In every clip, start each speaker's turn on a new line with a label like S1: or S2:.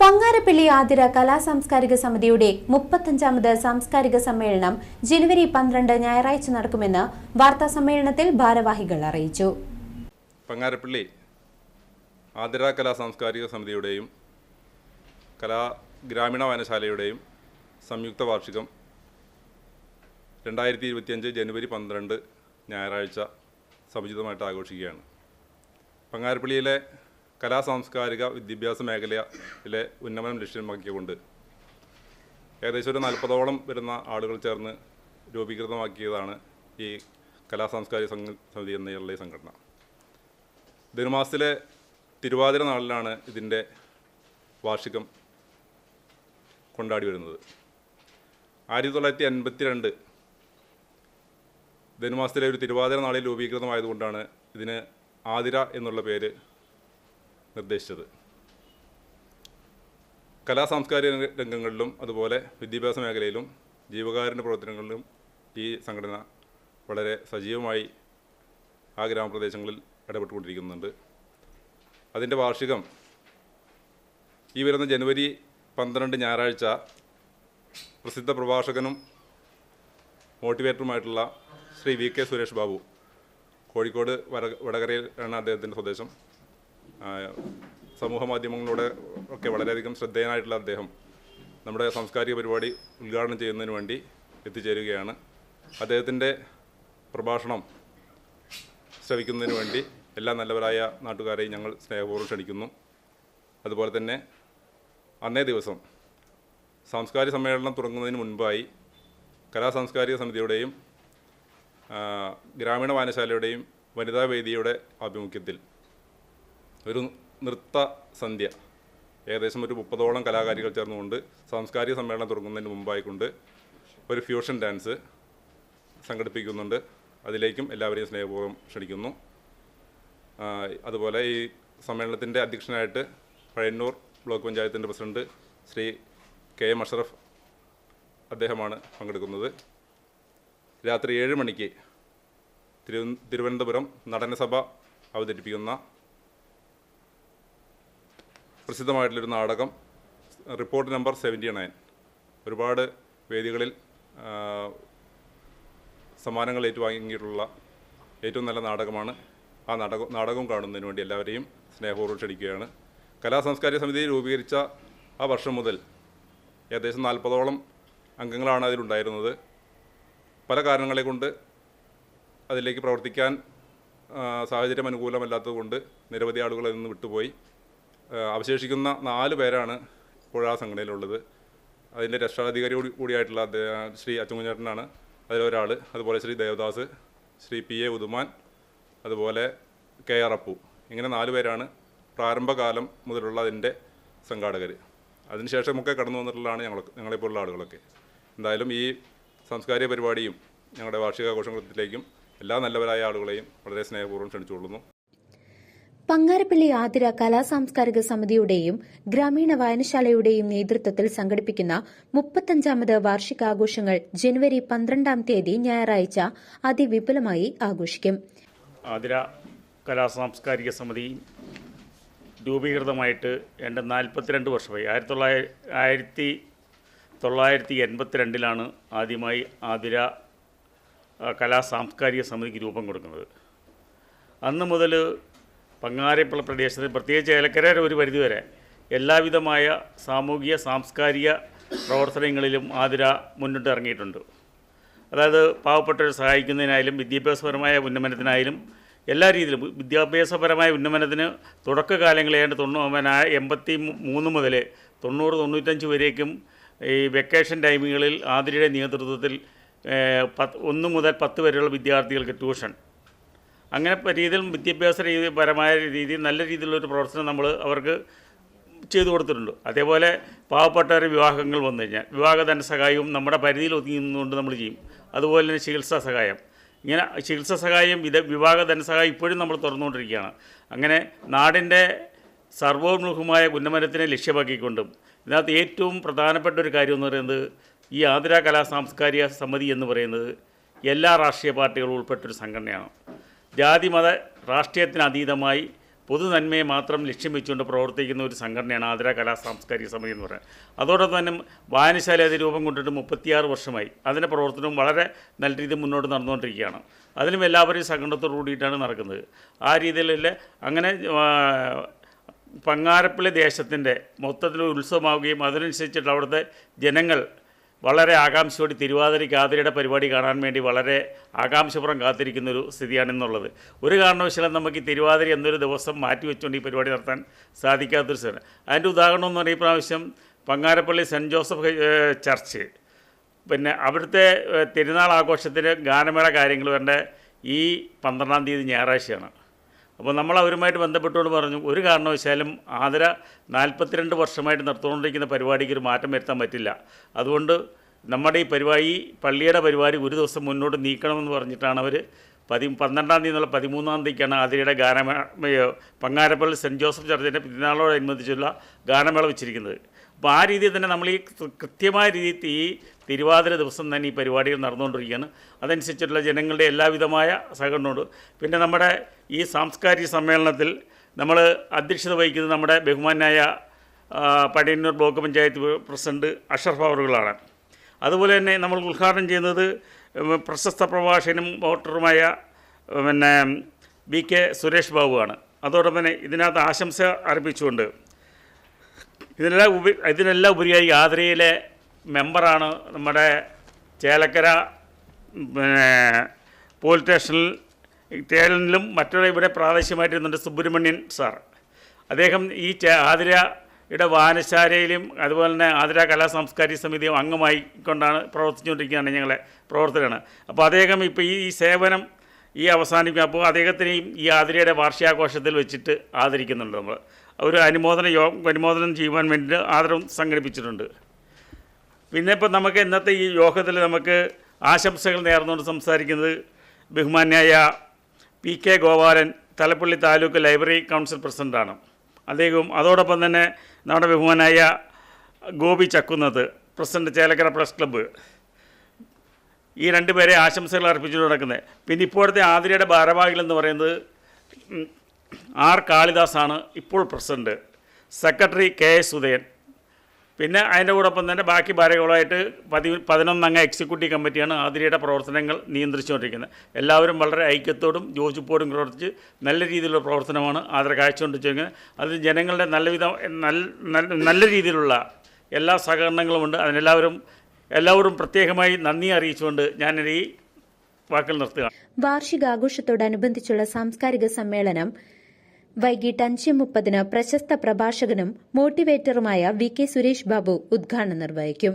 S1: Pangarappilly Athira കലാ സാംസ്കാരിക സമിതിയുടെ മുപ്പത്തഞ്ചാമത് സാംസ്കാരിക സമ്മേളനം ജനുവരി പന്ത്രണ്ട് ഞായറാഴ്ച നടക്കുമെന്ന് വാർത്താ സമ്മേളനത്തിൽ ഭാരവാഹികൾ അറിയിച്ചു.
S2: പങ്ങാരപ്പള്ളി ആതിര കലാ സാംസ്കാരിക സമിതിയുടെയും കലാ ഗ്രാമീണ വായനശാലയുടെയും സംയുക്ത വാർഷികം രണ്ടായിരത്തി ഇരുപത്തിയഞ്ച് ജനുവരി പന്ത്രണ്ട് ഞായറാഴ്ച സമുചിതമായിട്ട് ആഘോഷിക്കുകയാണ്. പങ്ങാരപ്പള്ളിയിലെ കലാ സാംസ്കാരിക വിദ്യാഭ്യാസ മേഖലയിലെ ഉന്നമനം ലക്ഷ്യമാക്കിക്കൊണ്ട് ഏകദേശം ഒരു നാൽപ്പതോളം വരുന്ന ആളുകൾ ചേർന്ന് രൂപീകൃതമാക്കിയതാണ് ഈ കലാ സാംസ്കാരിക സംഘ സമിതി എന്നുള്ള ഈ സംഘടന. ധനുമാസത്തിലെ തിരുവാതിര നാളിലാണ് ഇതിന്റെ വാർഷികം കൊണ്ടാടി വരുന്നത് ആയിരത്തി തൊള്ളായിരത്തി അൻപത്തി രണ്ട് ധനുമാസത്തിലെ ഒരു തിരുവാതിര നാളിൽ രൂപീകൃതമായതുകൊണ്ടാണ് ഇതിന് ആതിര എന്നുള്ള പേര് നിർദ്ദേശിച്ചത്. കലാ സാംസ്കാരിക രംഗങ്ങളിലും അതുപോലെ വിദ്യാഭ്യാസ മേഖലയിലും ജീവകാരുണ്യ പ്രവർത്തനങ്ങളിലും ഈ സംഘടന വളരെ സജീവമായി ആ ഗ്രാമപ്രദേശങ്ങളിൽ ഇടപെട്ടുകൊണ്ടിരിക്കുന്നുണ്ട്. അതിന്റെ വാർഷികം ഈ വരുന്ന ജനുവരി പന്ത്രണ്ട് ഞായറാഴ്ച പ്രസിദ്ധ പ്രഭാഷകനും മോട്ടിവേറ്ററുമായിട്ടുള്ള ശ്രീ വി കെ സുരേഷ് ബാബു കോഴിക്കോട് വടകരയിലാണ് അദ്ദേഹത്തിന്റെ സ്വദേശം. സമൂഹ മാധ്യമങ്ങളിലൂടെ ഒക്കെ വളരെയധികം ശ്രദ്ധേയനായിട്ടുള്ള അദ്ദേഹം നമ്മുടെ സാംസ്കാരിക പരിപാടി ഉദ്ഘാടനം ചെയ്യുന്നതിന് വേണ്ടി എത്തിച്ചേരുകയാണ്. അദ്ദേഹത്തിന്റെ പ്രഭാഷണം ശ്രവിക്കുന്നതിന് വേണ്ടി എല്ലാ നല്ലവരായ നാട്ടുകാരെയും ഞങ്ങൾ സ്നേഹപൂർവം ക്ഷണിക്കുന്നു. അതുപോലെ തന്നെ അന്നേ ദിവസം സാംസ്കാരിക സമ്മേളനം തുടങ്ങുന്നതിന് മുൻപായി കലാ സാംസ്കാരിക സമിതിയുടെയും ഗ്രാമീണ വായനശാലയുടെയും വനിതാ വേദിയുടെ ആഭിമുഖ്യത്തിൽ ഒരു നൃത്ത സന്ധ്യ. ഏകദേശം ഒരു മുപ്പതോളം കലാകാരികൾ ചേർന്നുകൊണ്ട് സാംസ്കാരിക സമ്മേളനം തുടങ്ങുന്നതിന് മുമ്പായിക്കൊണ്ട് ഒരു ഫ്യൂഷൻ ഡാൻസ് സംഘടിപ്പിക്കുന്നുണ്ട്. അതിലേക്കും എല്ലാവരെയും സ്നേഹപൂർവം ക്ഷണിക്കുന്നു. അതുപോലെ ഈ സമ്മേളനത്തിന്റെ അധ്യക്ഷനായിട്ട് പഴയന്നൂർ ബ്ലോക്ക് പഞ്ചായത്തിന്റെ president Shri K M Ashraf അദ്ദേഹമാണ് പങ്കെടുക്കുന്നത്. രാത്രി ഏഴ് മണിക്ക് തിരു തിരുവനന്തപുരം നടനസഭ അവതരിപ്പിക്കുന്ന പ്രസിദ്ധമായിട്ടുള്ളൊരു നാടകം റിപ്പോർട്ട് നമ്പർ സെവന്റി നയൻ. ഒരുപാട് വേദികളിൽ സമ്മാനങ്ങൾ ഏറ്റുവാങ്ങിയിട്ടുള്ള ഏറ്റവും നല്ല നാടകമാണ്. ആ നാടകം നാടകം കാണുന്നതിന് വേണ്ടി എല്ലാവരെയും സ്നേഹപൂർവം ക്ഷണിക്കുകയാണ്. കലാ സാംസ്കാരിക സമിതി രൂപീകരിച്ച ആ വർഷം മുതൽ ഏകദേശം നാൽപ്പതോളം അംഗങ്ങളാണ് അതിലുണ്ടായിരുന്നത്. പല കാരണങ്ങളെ കൊണ്ട് അതിലേക്ക് പ്രവർത്തിക്കാൻ സാഹചര്യം അനുകൂലമല്ലാത്തതുകൊണ്ട് നിരവധി ആളുകൾ അതിൽ നിന്ന് വിട്ടുപോയി. അവശേഷിക്കുന്ന നാല് പേരാണ് ഇപ്പോൾ ആ സംഘടനയിലുള്ളത്. അതിന്റെ രക്ഷാധികാരി കൂടി കൂടിയായിട്ടുള്ള അദ്ദേഹം ശ്രീ അച്ചുകുഞ്ഞേട്ടനാണ് അതിലൊരാൾ അതുപോലെ ശ്രീ ദേവദാസ് ശ്രീ പി എ ഉദുമാൻ അതുപോലെ കെ ആർ അപ്പു. ഇങ്ങനെ നാല് പേരാണ് പ്രാരംഭകാലം മുതലുള്ള അതിന്റെ സംഘാടകർ അതിനുശേഷമൊക്കെ കടന്നു വന്നിട്ടുള്ളതാണ് ഞങ്ങൾ ഞങ്ങളെപ്പോലുള്ള ആളുകളൊക്കെ. എന്തായാലും ഈ സാംസ്കാരിക പരിപാടിയും ഞങ്ങളുടെ വാർഷികാഘോഷത്തിലേക്കും എല്ലാ നല്ലവരായ ആളുകളെയും വളരെ സ്നേഹപൂർവം ക്ഷണിച്ചുകൊള്ളുന്നു.
S1: പങ്ങാരപ്പള്ളി ആതിര കലാ സാംസ്കാരിക സമിതിയുടെയും ഗ്രാമീണ വായനശാലയുടെയും നേതൃത്വത്തിൽ സംഘടിപ്പിക്കുന്ന മുപ്പത്തഞ്ചാമത് വാർഷികാഘോഷങ്ങൾ ജനുവരി പന്ത്രണ്ടാം തീയതി ഞായറാഴ്ച അതിവിപുലമായി ആഘോഷിക്കും.
S3: ആതിര കലാ സാംസ്കാരിക സമിതി രൂപീകൃതമായിട്ട് എന്റെ നാൽപ്പത്തിരണ്ട് വർഷമായി. ആയിരത്തി തൊള്ളായിരത്തി ആയിരത്തി തൊള്ളായിരത്തി എൺപത്തിരണ്ടിലാണ് ആദ്യമായി ആതിര കലാ സാംസ്കാരിക സമിതിക്ക് രൂപം കൊടുക്കുന്നത്. അന്ന് മുതൽ പങ്ങാരപ്പുള്ള പ്രദേശത്ത് പ്രത്യേകിച്ച് ഏലക്കര ഒരു പരിധിവരെ എല്ലാവിധമായ സാമൂഹിക സാംസ്കാരിക പ്രവർത്തനങ്ങളിലും ആതിര മുന്നിട്ട് ഇറങ്ങിയിട്ടുണ്ട്. അതായത് പാവപ്പെട്ടവരെ സഹായിക്കുന്നതിനായാലും വിദ്യാഭ്യാസപരമായ ഉന്നമനത്തിനായാലും എല്ലാ രീതിയിലും വിദ്യാഭ്യാസപരമായ ഉന്നമനത്തിന് തുടക്കകാലങ്ങളിൽ ഏതാണ്ട് തൊണ്ണൂ എൺപത്തി മൂന്ന് മുതൽ തൊണ്ണൂറ് തൊണ്ണൂറ്റഞ്ച് വരേക്കും ഈ വെക്കേഷൻ ടൈമുകളിൽ ആതിരയുടെ നേതൃത്വത്തിൽ പത്ത് ഒന്ന് മുതൽ പത്ത് വരെയുള്ള വിദ്യാർത്ഥികൾക്ക് ട്യൂഷൻ അങ്ങനെ രീതിയിൽ വിദ്യാഭ്യാസ രീതി പരമായ രീതിയിൽ നല്ല രീതിയിലുള്ളൊരു പ്രവർത്തനം നമ്മൾ അവർക്ക് ചെയ്തു കൊടുത്തിട്ടുണ്ട്. അതേപോലെ പാവപ്പെട്ടവരുടെ വിവാഹങ്ങൾ വന്നു കഴിഞ്ഞാൽ വിവാഹ ധനസഹായവും നമ്മുടെ പരിധിയിൽ ഒതുങ്ങി നിന്നുകൊണ്ട് നമ്മൾ ചെയ്യും. അതുപോലെ തന്നെ ചികിത്സാ സഹായം. ഇങ്ങനെ ചികിത്സാ സഹായം ഇത് വിവാഹ ധനസഹായം ഇപ്പോഴും നമ്മൾ തുറന്നുകൊണ്ടിരിക്കുകയാണ്. അങ്ങനെ നാടിന്റെ സർവോന്മുഖമായ ഉന്നമനത്തിനെ ലക്ഷ്യമാക്കിക്കൊണ്ടും ഇതിനകത്ത് ഏറ്റവും പ്രധാനപ്പെട്ട ഒരു കാര്യം എന്ന് പറയുന്നത് ഈ ആതിര കലാ സാംസ്കാരിക സമിതി എന്ന് പറയുന്നത് എല്ലാ രാഷ്ട്രീയ പാർട്ടികളും ഉൾപ്പെട്ടൊരു സംഘടനയാണ്. ജാതി മത രാഷ്ട്രീയത്തിന് അതീതമായി പൊതു നന്മയെ മാത്രം ലക്ഷ്യം വെച്ചുകൊണ്ട് പ്രവർത്തിക്കുന്ന ഒരു സംഘടനയാണ് ആതിര കലാ സാംസ്കാരിക സമിതി എന്ന് പറയുന്നത്. അതോടൊപ്പം തന്നെ വായനശാല അത് രൂപം കൊണ്ടിട്ട് മുപ്പത്തിയാറ് വർഷമായി അതിന്റെ പ്രവർത്തനവും വളരെ നല്ല രീതിയിൽ മുന്നോട്ട് നടന്നുകൊണ്ടിരിക്കുകയാണ്. അതിലും എല്ലാവരെയും സംഘടനത്തോടു കൂടിയിട്ടാണ് നടക്കുന്നത്. ആ രീതിയിലുള്ള അങ്ങനെ പങ്ങാരപ്പള്ളി ദേശത്തിന്റെ മൊത്തത്തിൽ ഉത്സവമാവുകയും അതിനനുസരിച്ചിട്ട് അവിടുത്തെ ജനങ്ങൾ വളരെ ആകാംക്ഷയോടെ തിരുവാതിരയ്ക്ക് ആതിരയുടെ പരിപാടി കാണാൻ വേണ്ടി വളരെ ആകാംക്ഷപുറം കാത്തിരിക്കുന്ന ഒരു സ്ഥിതിയാണെന്നുള്ളത്. ഒരു കാരണവശാലും നമുക്ക് ഈ തിരുവാതിര എന്നൊരു ദിവസം മാറ്റി വെച്ചുകൊണ്ട് ഈ പരിപാടി നടത്താൻ സാധിക്കാത്തൊരു സ്ഥലം അതിന്റെ ഉദാഹരണം എന്ന് പറയുന്ന പ്രാവശ്യം പങ്ങാരപ്പള്ളി സെന്റ് ജോസഫ് ചർച്ച് പിന്നെ അവിടുത്തെ തിരുനാൾ ആഘോഷത്തിന് ഗാനമേള കാര്യങ്ങൾ വരേണ്ട ഈ പന്ത്രണ്ടാം തീയതി ഞായറാഴ്ചയാണ്. അപ്പോൾ നമ്മൾ അവരുമായിട്ട് ബന്ധപ്പെട്ടുകൊണ്ട് പറഞ്ഞു ഒരു കാരണവശാലും ആതിര നാൽപ്പത്തിരണ്ട് വർഷമായിട്ട് നടത്തുകൊണ്ടിരിക്കുന്ന പരിപാടിക്ക് ഒരു മാറ്റം വരുത്താൻ പറ്റില്ല. അതുകൊണ്ട് നമ്മുടെ ഈ പരിപാടി പള്ളിയുടെ പരിപാടി ഒരു ദിവസം മുന്നോട്ട് നീക്കണമെന്ന് പറഞ്ഞിട്ടാണ് അവർ പതി പന്ത്രണ്ടാം തീയതി എന്നുള്ള പതിമൂന്നാം തീയതിക്കാണ് ആതിരയുടെ ഗാനമേള പങ്ങാരപ്പള്ളി സെന്റ് ജോസഫ് ചർച്ചിന്റെ പിന്നാളോടനുബന്ധിച്ചുള്ള ഗാനമേള വെച്ചിരിക്കുന്നത്. അപ്പോൾ ആ രീതിയിൽ തന്നെ നമ്മൾ ഈ കൃത്യമായ രീതിയിൽ ഈ തിരുവാതിര ദിവസം തന്നെ ഈ പരിപാടികൾ നടന്നുകൊണ്ടിരിക്കുകയാണ്. അതനുസരിച്ചുള്ള ജനങ്ങളുടെ എല്ലാവിധമായ സഹകരണമുണ്ട്. പിന്നെ നമ്മുടെ ഈ സാംസ്കാരിക സമ്മേളനത്തിൽ നമ്മൾ അധ്യക്ഷത വഹിക്കുന്നത് നമ്മുടെ ബഹുമാനായ പടിയന്നൂർ ബ്ലോക്ക് പഞ്ചായത്ത് പ്രസിഡന്റ് അഷർഫ് അവറുകളാണ്. അതുപോലെ തന്നെ നമ്മൾ ഉദ്ഘാടനം ചെയ്യുന്നത് പ്രശസ്ത പ്രഭാഷകനും വോട്ടറുമായ പിന്നെ ബി കെ സുരേഷ് ബാബുവാണ്. അതോടൊപ്പം തന്നെ ഇതിനകത്ത് ആശംസ അർപ്പിച്ചുകൊണ്ട് ഇതിനെല്ലാം ഉപ ഇതിനെല്ലാം ഉപരിയായി ആതിരയിലെ മെമ്പറാണ് നമ്മുടെ ചേലക്കര പിന്നെ പോലീസ് സ്റ്റേഷനിൽ തേലനിലും മറ്റുള്ള ഇവിടെ പ്രാദേശികമായിട്ട് ഇരുന്നുണ്ട് സുബ്രഹ്മണ്യൻ സാർ. അദ്ദേഹം ഈ ആതിരയുടെ വായനശാലയിലും അതുപോലെ തന്നെ ആതിര കലാ സാംസ്കാരിക സമിതിയും അംഗമായി കൊണ്ടാണ് പ്രവർത്തിച്ചുകൊണ്ടിരിക്കുകയാണ് ഞങ്ങളെ പ്രവർത്തകരാണ്. അപ്പോൾ അദ്ദേഹം ഇപ്പോൾ ഈ സേവനം ഈ അവസാനിക്കും. അപ്പോൾ അദ്ദേഹത്തിനെയും ഈ ആതിരയുടെ വാർഷികാഘോഷത്തിൽ വെച്ചിട്ട് ആദരിക്കുന്നുണ്ട് നമ്മൾ ഒരു അനുമോദന യോ അനുമോദനം ചെയ്യുവാൻ വേണ്ടി ആദരം സംഘടിപ്പിച്ചിട്ടുണ്ട്. പിന്നെ ഇപ്പോൾ നമുക്ക് ഇന്നത്തെ ഈ യോഗത്തിൽ നമുക്ക് ആശംസകൾ നേർന്നുകൊണ്ട് സംസാരിക്കുന്നത് ബഹുമാന്യായ P K Gopalan Thalappilly taluk library council പ്രസിഡന്റാണ് അദ്ദേഹവും അതോടൊപ്പം തന്നെ നമ്മുടെ ബഹുമാനായ Gopi Chakkunnath president Chelakkara press club. ഈ രണ്ടുപേരെ ആശംസകൾ അർപ്പിച്ചു നടക്കുന്നത്. പിന്നെ ഇപ്പോഴത്തെ ആതിരയുടെ ഭാരവാഹികൾ എന്ന് പറയുന്നത് ആർ കാളിദാസാണ് ഇപ്പോൾ president. Secretary K S Udayan. പിന്നെ അതിന്റെ കൂടൊപ്പം തന്നെ ബാക്കി ഭാരകളുമായിട്ട് പതി പതിനൊന്നംഗ എക്സിക്യൂട്ടീവ് കമ്മിറ്റിയാണ് ആതിരയുടെ പ്രവർത്തനങ്ങൾ നിയന്ത്രിച്ചുകൊണ്ടിരിക്കുന്നത്. എല്ലാവരും വളരെ ഐക്യത്തോടും യോജിപ്പോടും പ്രവർത്തിച്ച് നല്ല രീതിയിലുള്ള പ്രവർത്തനമാണ് ആതിര കാഴ്ചകൊണ്ടിരിക്കുന്നത്. അതിൽ ജനങ്ങളുടെ നല്ല- നല്ല രീതിയിലുള്ള എല്ലാ സഹകരണങ്ങളുമുണ്ട് അതിനെല്ലാവരും എല്ലാവരും പ്രത്യേകമായി നന്ദി അറിയിച്ചുകൊണ്ട് ഞാൻ ഈ വാക്കിൽ നിർത്തുക
S1: വാർഷികാഘോഷത്തോടനുബന്ധിച്ചുള്ള സാംസ്കാരിക സമ്മേളനം വൈകിട്ട് അഞ്ച് മുപ്പതിന് പ്രശസ്ത പ്രഭാഷകനും മോട്ടിവേറ്ററുമായ വി കെ സുരേഷ് ബാബു ഉദ്ഘാടനം നിർവഹിക്കും.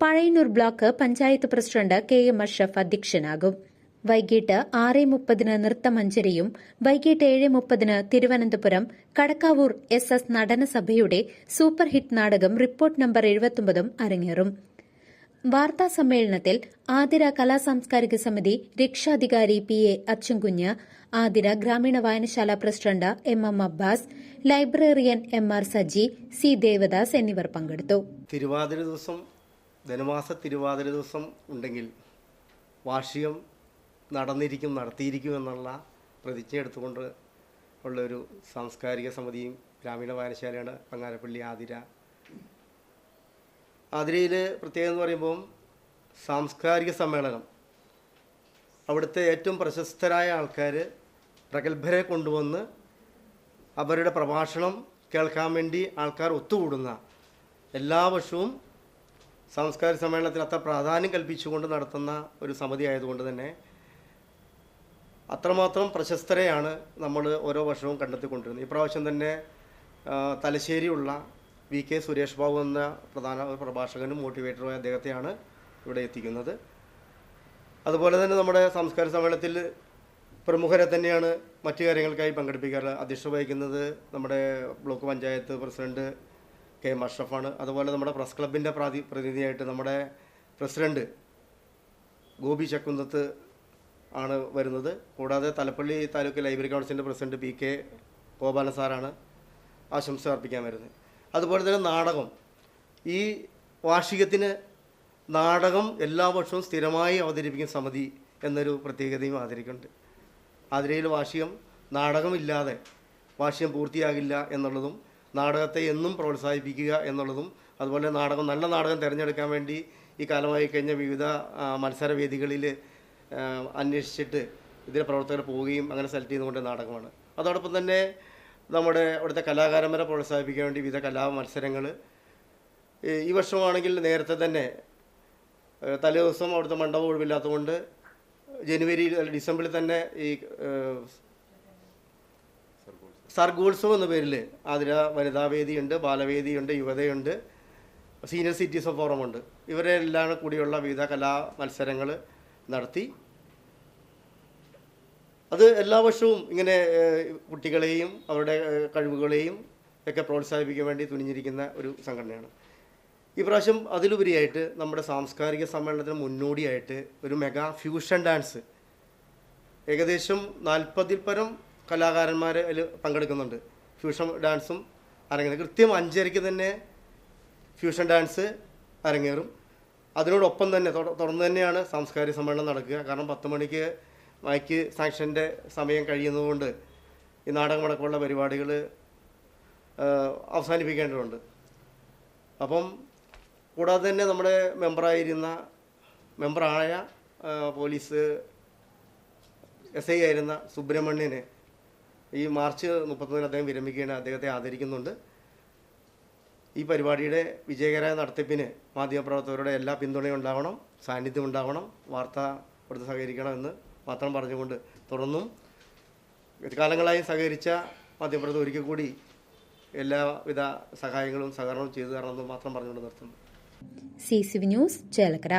S1: Pazhayannur block panchayat president K M Ashraf അധ്യക്ഷനാകും. വൈകിട്ട് ആറ് മുപ്പതിന് നൃത്തമഞ്ചരിയും വൈകിട്ട് ഏഴ് മുപ്പതിന് തിരുവനന്തപുരം കടക്കാവൂർ എസ് എസ് നടനസഭയുടെ സൂപ്പർ ഹിറ്റ് നാടകം റിപ്പോർട്ട് നമ്പർ എഴുപത്തൊമ്പതും അരങ്ങേറും. വാർത്താ സമ്മേളനത്തിൽ ആതിര കലാ സാംസ്കാരിക സമിതി രക്ഷാധികാരി പി എ അച്ചുംകുഞ്ഞ് ആതിര ഗ്രാമീണ വായനശാല president M M Abbas librarian M R Saji C Devadas എന്നിവർ പങ്കെടുത്തു.
S4: തിരുവാതിര ദിവസം ധനമാസ തിരുവാതിര ദിവസം ഉണ്ടെങ്കിൽ വാർഷികം നടന്നിരിക്കും നടത്തിയിരിക്കും എന്നുള്ള പ്രതിജ്ഞ എടുത്തുകൊണ്ട് ഉള്ളൊരു സാംസ്കാരിക സമിതിയും ഗ്രാമീണ വായനശാലയാണ് പങ്ങാരപ്പള്ളി ആതിര ആതിരയിൽ പ്രത്യേകത എന്ന് പറയുമ്പോൾ സാംസ്കാരിക സമ്മേളനം. അവിടുത്തെ ഏറ്റവും പ്രശസ്തരായ ആൾക്കാർ പ്രഗത്ഭരെ കൊണ്ടുവന്ന് അവരുടെ പ്രഭാഷണം കേൾക്കാൻ വേണ്ടി ആൾക്കാർ ഒത്തുകൂടുന്ന എല്ലാ വർഷവും സാംസ്കാരിക സമ്മേളനത്തിൽ അത്ര പ്രാധാന്യം കൽപ്പിച്ചുകൊണ്ട് നടത്തുന്ന ഒരു സമിതി ആയതുകൊണ്ട് തന്നെ അത്രമാത്രം പ്രശസ്തരെയാണ് നമ്മൾ ഓരോ വർഷവും കണ്ടെത്തിക്കൊണ്ടിരുന്നത്. ഇപ്രാവശ്യം തന്നെ തലശ്ശേരിയുള്ള വി കെ സുരേഷ് ബാബു എന്ന പ്രധാന പ്രഭാഷകനും മോട്ടിവേറ്ററുമായ അദ്ദേഹത്തെയാണ് ഇവിടെ എത്തിക്കുന്നത്. അതുപോലെ തന്നെ നമ്മുടെ സംസ്കാര സമ്മേളനത്തിൽ പ്രമുഖരെ തന്നെയാണ് മറ്റു കാര്യങ്ങൾക്കായി പങ്കെടുപ്പിക്കാറ്. അധ്യക്ഷത വഹിക്കുന്നത് നമ്മുടെ block panchayat president K M അഷ്റഫാണ്. അതുപോലെ നമ്മുടെ പ്രസ് ക്ലബിന്റെ പ്രാതി പ്രതിനിധിയായിട്ട് നമ്മുടെ പ്രസിഡന്റ് ഗോപി ചക്കുന്നത്ത് ആണ് വരുന്നത്. കൂടാതെ തലപ്പള്ളി താലൂക്ക് ലൈബ്രറി കൗൺസിലിന്റെ പ്രസിഡന്റ് പി കെ ഗോപാലൻ സാറാണ് ആശംസ അർപ്പിക്കാൻ വരുന്നത്. അതുപോലെ തന്നെ നാടകം. ഈ വാർഷികത്തിന് നാടകം എല്ലാ വർഷവും സ്ഥിരമായി അവതരിപ്പിക്കുന്ന സമിതി എന്നൊരു പ്രത്യേകതയും ആദരിക്കുന്നുണ്ട്. ആതിരയിൽ വാർഷികം നാടകമില്ലാതെ വാർഷികം പൂർത്തിയാകില്ല എന്നുള്ളതും നാടകത്തെ എന്നും പ്രോത്സാഹിപ്പിക്കുക എന്നുള്ളതും അതുപോലെ നാടകം നല്ല നാടകം തിരഞ്ഞെടുക്കാൻ വേണ്ടി ഈ കാലമായി കഴിഞ്ഞ വിവിധ മത്സര മത്സരവേദികളിൽ അന്വേഷിച്ചിട്ട് ഇതിലെ പ്രവർത്തകർ പോവുകയും അങ്ങനെ സെലക്ട് ചെയ്തുകൊണ്ട് നാടകമാണ്. അതോടൊപ്പം തന്നെ നമ്മുടെ അവിടുത്തെ കലാകാരന്മാരെ പ്രോത്സാഹിപ്പിക്കാൻ വേണ്ടി വിവിധ കലാ മത്സരങ്ങൾ ഈ വർഷമാണെങ്കിൽ നേരത്തെ തന്നെ തലേദിവസം തലേ ദിവസം അവിടുത്തെ മണ്ഡപം ഒഴിവില്ലാത്തതുകൊണ്ട് ജനുവരിയിൽ ഡിസംബറിൽ തന്നെ ഈ സർഗോത്സവം എന്ന പേരിൽ ആതിര വനിതാവേദിയുണ്ട് ബാലവേദിയുണ്ട് യുവതയുണ്ട് സീനിയർ സിറ്റിസൺ ഫോറമുണ്ട് ഇവരെല്ലാം കൂടിയുള്ള വിവിധ കലാ മത്സരങ്ങൾ നടത്തി അത് എല്ലാ വർഷവും ഇങ്ങനെ കുട്ടികളെയും അവരുടെ കഴിവുകളെയും ഒക്കെ പ്രോത്സാഹിപ്പിക്കാൻ വേണ്ടി തുനിഞ്ഞിരിക്കുന്ന ഒരു സംഘടനയാണ്. ഈ പ്രാവശ്യം അതിലുപരിയായിട്ട് നമ്മുടെ സാംസ്കാരിക സമ്മേളനത്തിന് മുന്നോടിയായിട്ട് ഒരു മെഗാ ഫ്യൂഷൻ ഡാൻസ് ഏകദേശം നാൽപ്പതിൽ പരം കലാകാരന്മാർ അതിൽ പങ്കെടുക്കുന്നുണ്ട്. ഫ്യൂഷൻ ഡാൻസും അരങ്ങേറും. കൃത്യം അഞ്ചരയ്ക്ക് തന്നെ ഫ്യൂഷൻ ഡാൻസ് അരങ്ങേറും. അതിനോടൊപ്പം തന്നെ തുട- തുടർന്ന് തന്നെയാണ് സാംസ്കാരിക സമ്മേളനം നടക്കുക. കാരണം പത്ത് മണിക്ക് മൈക്ക് സാങ്ഷന്റെ സമയം കഴിയുന്നതുകൊണ്ട് ഈ നാടകമടക്കമുള്ള പരിപാടികൾ അവസാനിപ്പിക്കേണ്ടതുണ്ട്. അപ്പം കൂടാതെ തന്നെ നമ്മുടെ മെമ്പറായിരുന്ന മെമ്പറായ പോലീസ് എസ് ഐ ആയിരുന്ന സുബ്രഹ്മണ്യന് ഈ മാർച്ച് മുപ്പത്തൊന്നിന് അദ്ദേഹം വിരമിക്കുകയാണ് അദ്ദേഹത്തെ ആദരിക്കുന്നുണ്ട്. ഈ പരിപാടിയുടെ വിജയകരമായ നടത്തിപ്പിന് മാധ്യമപ്രവർത്തകരുടെ എല്ലാ പിന്തുണയും ഉണ്ടാവണം സാന്നിധ്യം ഉണ്ടാവണം വാർത്ത കൊടുത്ത് സഹകരിക്കണം എന്ന് മാത്രം പറഞ്ഞുകൊണ്ട് തുടർന്നും കാലങ്ങളായി സഹകരിച്ച മധ്യപ്രദേശ് ഒരിക്കൽ കൂടി എല്ലാവിധ സഹായങ്ങളും സഹകരണവും ചെയ്തു തരണമെന്ന് മാത്രം പറഞ്ഞുകൊണ്ട് നിർത്തുന്നു.
S1: C C news Chelakkara.